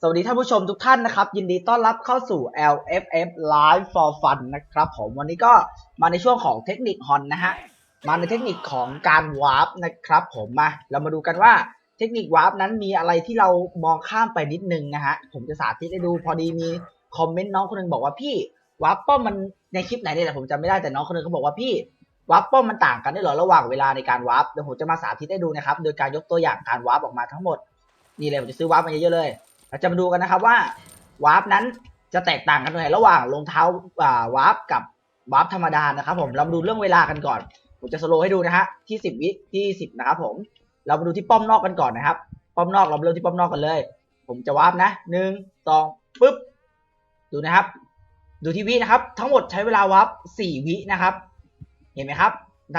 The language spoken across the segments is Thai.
สวัสดีท่านผู้ชมทุกท่านนะครับ ยินดีต้อนรับเข้าสู่ LFF Live for Fun นะครับผมวันนี้ก็มาในช่วงของเทคนิคฮอนนะฮะ มาในเทคนิคของการวาร์ปนะครับผมมา เรามาดูกันว่าเทคนิควาร์ปนั้นมีอะไรที่เรามองข้ามไปนิดนึงนะฮะ ผมจะสาธิตให้ดูพอดีมีคอมเมนต์น้องคนหนึงบอกว่าพี่วาร์ปป้อมมันในคลิปไหนเนี่ยแหละผมจำไม่ได้แต่น้องคนหนึงเขาบอกว่าพี่วาร์ปป้อมมันต่างกันได้เหรอระหว่างเวลาในการวาร์ปเดี๋ยวผมจะมาสาธิตให้ดูนะครับ โดยการยกตัวอย่างการวาร์ปออกมาทั้งหมด นี่เลยผมจะซื้อวาร์ปมาเยอะๆเลยเราจะมาดูกันนะครับว่าวาร์ปนั้นจะแตกต่างกันตรงไหนระหว่างรองเท้าอ่าวาร์ปกับวาร์ปธรรมดานะครับผมเรามาดูเรื่องเวลากันก่อนผมจะสโลว์ให้ดูนะฮะที่สิบวิที่สิบนะครับผมเรามาดูที่ป้อมนอกกันก่อนนะครับ ป้อมนอกเราเริ่มที่ป้อมนอกกันเลย ผมจะวาร์ปนะหนึ่งสองปึ๊บดูนะครับ ดูที่วินะครับ ทั้งหมดใช้เวลาวาร์ปสี่วินะครับ เห็นไหมครับ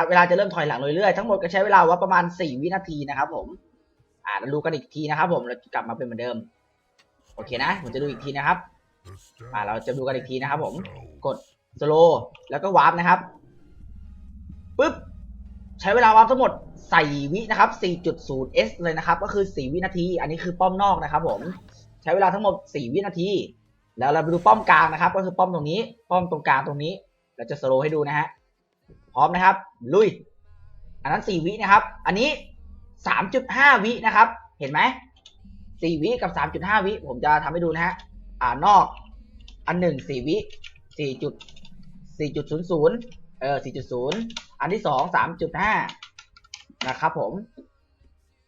เวลาจะเริ่มถอยหลังเรื่อยๆทั้งหมดก็ใช้เวลาวาร์ปประมาณสี่วินาทีนะครับผม อ่าเราดูกันอีกทีนะครับ ผมเรากลับมาเป็นเหมือนเดิม โอเคนะ ผมจะดูอีกทีนะครับ อ่า เราจะดูกันอีกทีนะครับ ผม กดสโลแล้วก็วาร์ปนะครับปึ๊บใช้เวลาวาร์ปทั้งหมดใส่วินะครับ 4.0s เลยนะครับ ก็คือ 4 วินาที อันนี้คือป้อมนอกนะครับ ผม ใช้เวลาทั้งหมด 4 วินาที แล้วเราไปดูป้อมกลางนะครับ ก็คือป้อมตรงนี้ ป้อมตรงกลางตรงนี้ เราจะสโลให้ดูนะฮะ พร้อมนะครับ ลุย อันนั้น 4 วินะครับ อันนี้ 3.5วินะครับ เห็นไหม4วิกับ3.5วิผมจะทำให้ดูนะฮะอ่านอกอันหนึ่ง4วิ4จุด4.00เออ4.0อันที่สอง3.5นะครับผม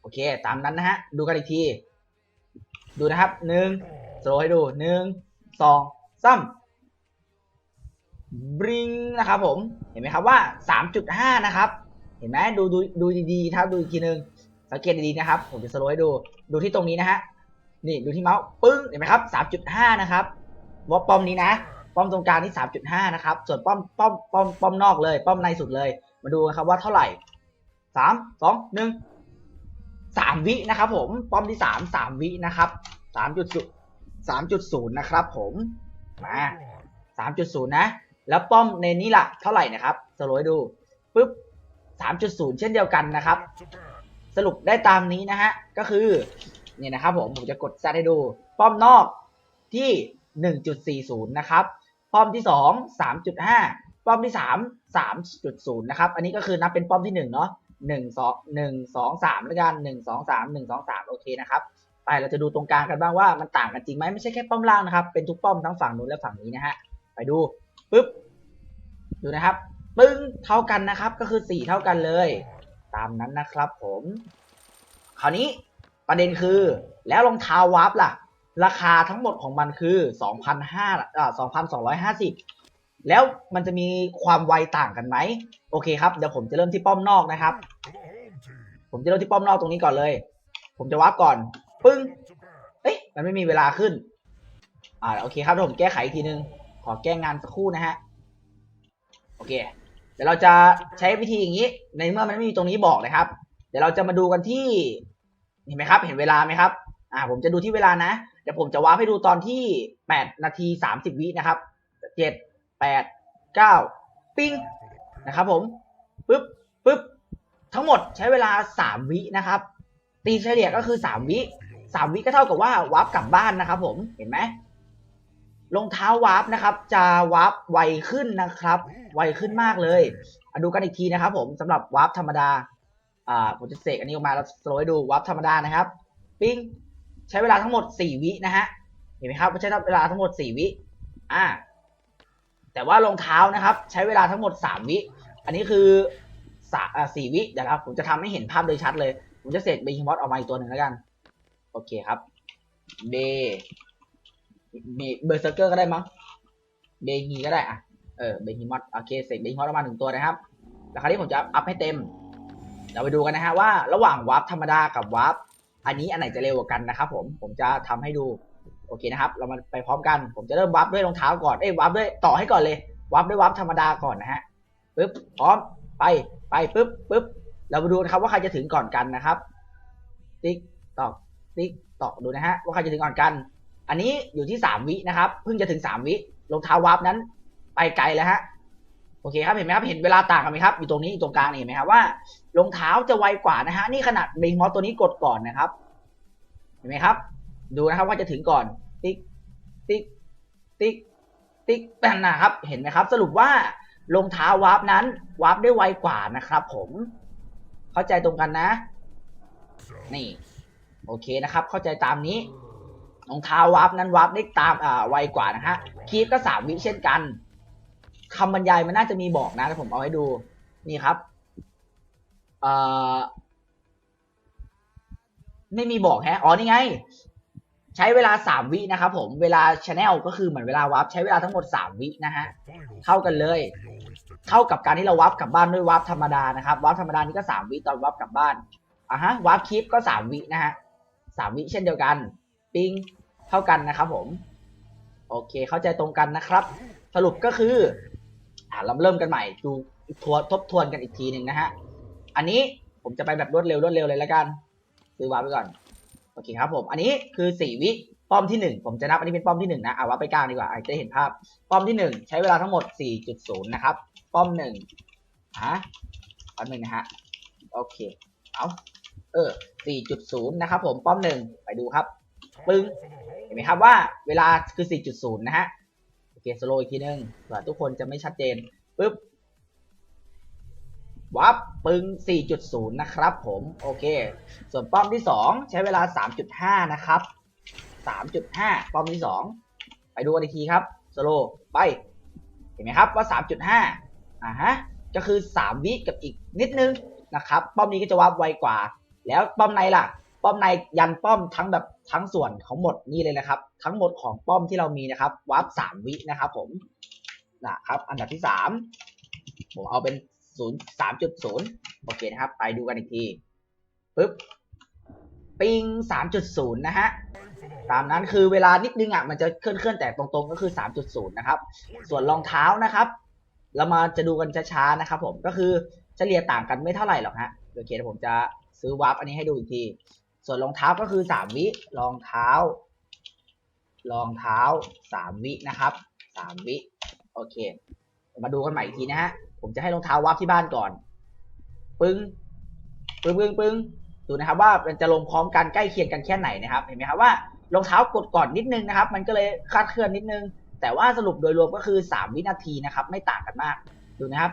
โอเค ตามนั้นนะฮะ ดูกันอีกที ดูนะครับหนึ่งสโลให้ดูหนึ่งสองสามบริงนะครับผม เห็นไหมครับว่า3.5นะครับ เห็นไหมดูดูดูดีๆครับดูอีกทีหนึ่ง สังเกตดีๆนะครับ ผมจะสโลว์ให้ดู ดูที่ตรงนี้นะฮะ นี่ดูที่เมาส์ปึ้ง เห็นไหมครับ 3.5 นะครับว่าป้อมนี้นะ ป้อมตรงกลางนี่ 3.5 นะครับ ส่วนป้อม ป้อม ป้อม ป้อมนอกเลย ป้อมในสุดเลย มาดูกันครับว่าเท่าไหร่สามสองหนึ่งสามวินะครับผมป้อมที่สามสามวินะครับสามจุดสามจุดศูนย์นะครับผมมาสามจุดศูนย์นะ แล้วป้อมในนี้ล่ะ เท่าไหร่นะครับสโลว์ให้ดูปึ๊บสามจุดศูนย์เช่นเดียวกันนะครับ สรุปได้ตามนี้นะฮะ ก็คือเนี่ยนะครับผมผมจะกดแซดให้ดู ป้อมนอกที่ 1.40 นะครับ ป้อมที่ 2 3.5 ป้อมที่ 3 3.0 นะครับ อันนี้ก็คือนับเป็นป้อมที่ 1 เนาะ1 2 1 2 3แล้วกัน 1 2 3 1 2 3 โอเคนะครับ ไปเราจะดูตรงกลางกันบ้างว่ามันต่างกันจริงไหมไม่ใช่แค่ป้อมล่างนะครับ เป็นทุกป้อมทั้งฝั่งนู้นและฝั่งนี้นะฮะ ไปดูปึ๊บ ดูนะครับ ปึ้ง เท่ากันนะครับ ก็คือ 4 เท่ากันเลย ตามนั้นนะครับผม คราวนี้ประเด็นคือ แล้วรองเท้าวาร์ปล่ะ ราคาทั้งหมดของมันคือ2,500อ่า2,250 แล้วมันจะมีความไวต่างกันไหม โอเคครับ เดี๋ยวผมจะเริ่มที่ป้อมนอกนะครับ ผมจะเริ่มที่ป้อมนอกตรงนี้ก่อนเลย ผมจะวาร์ปก่อน ปึ้ง เอ๊ะมันไม่มีเวลาขึ้น อ่า โอเคครับเดี๋ยวผมแก้ไขอีกทีนึง ขอแก้งานสักครู่นะฮะ โอเค เดี๋ยวเราจะใช้วิธีอย่างนี้ ในเมื่อมันไม่มีตรงนี้บอกนะครับ เดี๋ยวเราจะมาดูกันที่เห็นไหมครับ เห็นเวลาไหมครับ อ่า ผมจะดูที่เวลานะ เดี๋ยวผมจะวาร์ปให้ดูตอนที่ 8 นาที 30 วินะครับ 7 8 9 ปิ้งนะครับ ผมปึ๊บปึ๊บทั้งหมดใช้เวลา 3 วินะครับ ตีเฉลี่ยก็คือ 3 วิ 3 วิก็เท่ากับว่าวาร์ปกลับบ้านนะครับ ผมเห็นไหม รองเท้าวาร์ปนะครับ จะวาร์ปไวขึ้นนะครับ ไวขึ้นมากเลยมาดูกันอีกทีนะครับ ผมสำหรับวาร์ปธรรมดาอ่าผมจะเสกอันนี้ออกมาแล้วสโลว์ให้ดูวาร์ปธรรมดานะครับ ปิ้งใช้เวลาทั้งหมด4วินะฮะเห็นไหมครับใช้เวลาทั้งหมด4วิอ่าแต่ว่ารองเท้านะครับ ใช้เวลาทั้งหมด3วิ อันนี้คือสาอ่าสี่วิเดี๋ยวครับผมจะทำให้เห็นภาพโดยชัดเลย ผมจะเสกเบฮิมอสออกมาอีกตัวหนึ่งแล้วกัน โอเคครับเบ เบเบอร์เซอร์เกอร์ก็ได้มั้งเบฮีก็ได้อะเออเบฮิมอสโอเคเสกเบฮิมอสออกมาหนึ่งตัวนะครับแล้วคราวนี้ผมจะอัพให้เต็ม เราไปดูกันนะฮะว่าระหว่างวาร์ปธรรมดากับวาร์ปอันนี้อันไหนจะเร็วกว่ากันนะครับผมผมจะทำให้ดูโอเคนะครับ เรามาไปพร้อมกัน ผมจะเริ่มวาร์ปด้วยรองเท้าก่อนเอ้ยวาร์ปด้วยต่อให้ก่อนเลยวาร์ปด้วยวาร์ปธรรมดาก่อนนะฮะปึ๊บพร้อมไปไปปึ๊บปึ๊บเรามาดูนะครับว่าใครจะถึงก่อนกันนะครับ ติ๊กตอกติ๊กตอกดูนะฮะว่าใครจะถึงก่อนกัน อันนี้อยู่ที่สามวินะครับ เพิ่งจะถึงสามวิรองเท้าวาร์ปนั้น ไปไกลแล้วฮะ โอเคครับเห็นไหมครับ เห็นเวลาต่างกันไหมครับ อยู่ตรงนี้อยู่ตรงกลางนี่เห็นไหมครับว่ารองเท้าจะไวกว่านะฮะ นี่ขนาดเบงมอสตัวนี้กดก่อนนะครับ เห็นไหมครับ ดูนะครับว่าจะถึงก่อน ติ๊ก ติ๊ก ติ๊ก ติ๊กนั่นนะครับ เห็นไหมครับ สรุปว่าลงเท้าวาร์ปนั้นวาร์ปได้ไวกว่านะครับ ผม เข้าใจตรงกันนะ นี่ โอเคนะครับ เข้าใจตามนี้ รองเท้าวาร์ปนั้นวาร์ปได้ตามอ่าไวกว่านะฮะคีฟก็สามวิเช่นกันคำบรรยายมันน่าจะมีบอกนะแต่ผมเอาให้ดูนี่ครับเอ่อไม่มีบอกแฮะอ๋อนี่ไง ใช้เวลาสามวินะครับผมเวลาชแนลก็คือเหมือนเวลาวาร์ปใช้เวลาทั้งหมดสามวินะฮะเท่ากันเลยเท่ากับการที่เราวาร์ปกลับบ้านด้วยวาร์ปธรรมดานะครับวาร์ปธรรมดานี่ก็สามวิตอนวาร์ปกลับบ้านอะฮะวาร์ปคลิปก็สามวินะฮะสามวิเช่นเดียวกัน ปิงเท่ากันนะครับผม โอเคเข้าใจตรงกันนะครับ สรุปก็คือ อ่าเราเริ่มกันใหม่ดูทวนทบทวนกันอีกทีหนึ่งนะฮะ อันนี้ผมจะไปแบบรวดเร็วรวดเร็วเลยแล้วกัน ซื้อวาร์ปไปก่อน โอเคครับผม อันนี้คือสี่วิ ป้อมที่หนึ่งผมจะนับอันนี้เป็นป้อมที่หนึ่งนะ เอาวาร์ปไปกลางดีกว่าอาจจะเห็นภาพ ป้อมที่หนึ่งใช้เวลาทั้งหมดสี่จุดศูนย์นะครับ ป้อมหนึ่งฮะป้อมหนึ่งนะฮะ โอเค เอาเออสี่จุดศูนย์นะครับผม ป้อมหนึ่งไปดูครับ ปึ้งเห็นไหมครับว่าเวลาคือ 4.0 นะฮะ โอเคสโลอีกทีนึงเผื่อทุกคนจะไม่ชัดเจนปึ๊บวับปึ้ง 4.0 นะครับผม โอเค ส่วนป้อมที่ 2 ใช้เวลา 3.5 นะครับ 3.5 ป้อมที่ 2 ไปดูกันอีกทีครับสโลไป เห็นไหมครับว่า 3.5 อ่าฮะ ก็คือ 3 วิกับอีกนิดนึงนะครับ ป้อมนี้ก็จะวับไวกว่า แล้วป้อมในล่ะ ป้อมในยันป้อมทั้งแบบทั้งส่วนของหมดนี่เลยนะครับ ทั้งหมดของป้อมที่เรามีนะครับวับสามวินะครับ ผมนะครับ อันดับที่สามผมเอาเป็นศูนย์สามจุดศูนย์โอเคนะครับ ไปดูกันอีกทีปึ๊บปิงสามจุดศูนย์นะฮะตามนั้นคือเวลานิดนึงอะมันจะเคลื่อนเคลื่อนแต่ตรงๆก็คือสามจุดศูนย์นะครับ ส่วนรองเท้านะครับ เรามาจะดูกันช้าๆนะครับ ผมก็คือเฉลี่ยต่างกันไม่เท่าไหร่หรอกฮะโอเคเดี๋ยวผมจะซื้อวาร์ปอันนี้ให้ดูอีกที ส่วนรองเท้าก็คือสามวิรองเท้ารองเท้าสามวินะครับสามวิโอเค มาดูกันใหม่อีกทีนะฮะผมจะให้รองเท้าวับที่บ้านก่อน ปึ้งปึ้งปึ้งปึ้งดูนะครับว่ามันจะลงพร้อมกันใกล้เคียงกันแค่ไหนนะครับเห็นไหมครับว่ารองเท้ากดก่อนนิดนึงนะครับ มันก็เลยคลาดเคลื่อนนิดนึง แต่ว่าสรุปโดยรวมก็คือสามวินาทีนะครับ ไม่ต่างกันมาก ดูนะครับ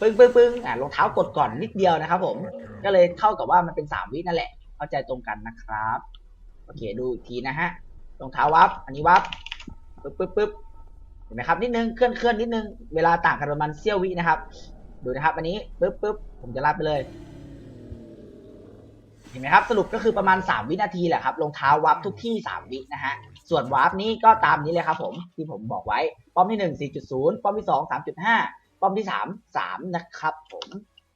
ปึ้งปึ้งปึ้งอ่ารองเท้ากดก่อนนิดเดียวนะครับ ผมก็เลยเท่ากับว่ามันเป็นสามวินั่นแหละ เข้าใจตรงกันนะครับ โอเคดูอีกทีนะฮะรองเท้าวับ อันนี้วับปึ๊บปึ๊บปึ๊บเห็นไหมครับนิดนึงเคลื่อนเคลื่อนนิดนึงเวลาต่างกันประมาณเสี้ยววินะครับ ดูนะครับ อันนี้ปึ๊บปึ๊บผมจะลาดไปเลยเห็นไหมครับสรุปก็คือประมาณ 3 วินาทีแหละครับรองเท้าวับทุกที่ 3 วินะฮะส่วนวาร์ปนี้ก็ตามนี้เลยครับผมที่ผมบอกไว้ ป้อมที่ 1 4.0 ป้อมที่ 2 3.5 ป้อมที่ 3 3 นะครับผม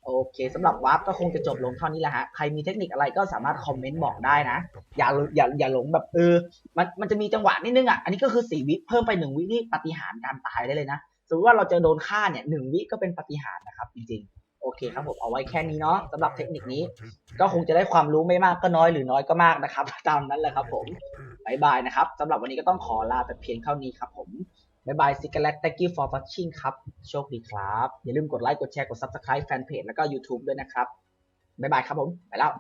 โอเคสำหรับวาร์ปก็คงจะจบลงเท่านี้แหละฮะ ใครมีเทคนิคอะไรก็สามารถคอมเมนต์บอกได้นะ อย่าอย่าอย่าหลงแบบเออ มันมันจะมีจังหวะนิดนึงอะ อันนี้ก็คือ4วิเพิ่มไป1วินี่ปาฏิหารย์การตายได้เลยนะ สมมติว่าเราจะโดนฆ่าเนี่ยหนึ่งวิก็เป็นปาฏิหารย์นะครับจริงๆ โอเคครับผมเอาไว้แค่นี้เนาะสำหรับเทคนิคนี้ ก็คงจะได้ความรู้ไม่มากก็น้อยหรือน้อยก็มากนะครับ ตามนั้นแหละครับผมบายบายนะครับสำหรับวันนี้ก็ต้องขอลาแต่เพียงเท่านี้ครับผม บายบายซิกเก t thank you for watching ครับ โชคดีครับ อย่าลืมกดไลค์ กดแชร์ กด subscribe แฟนเพจแล้วก็ YouTube ด้วยนะครับบายบายครับผม ไปแล้ว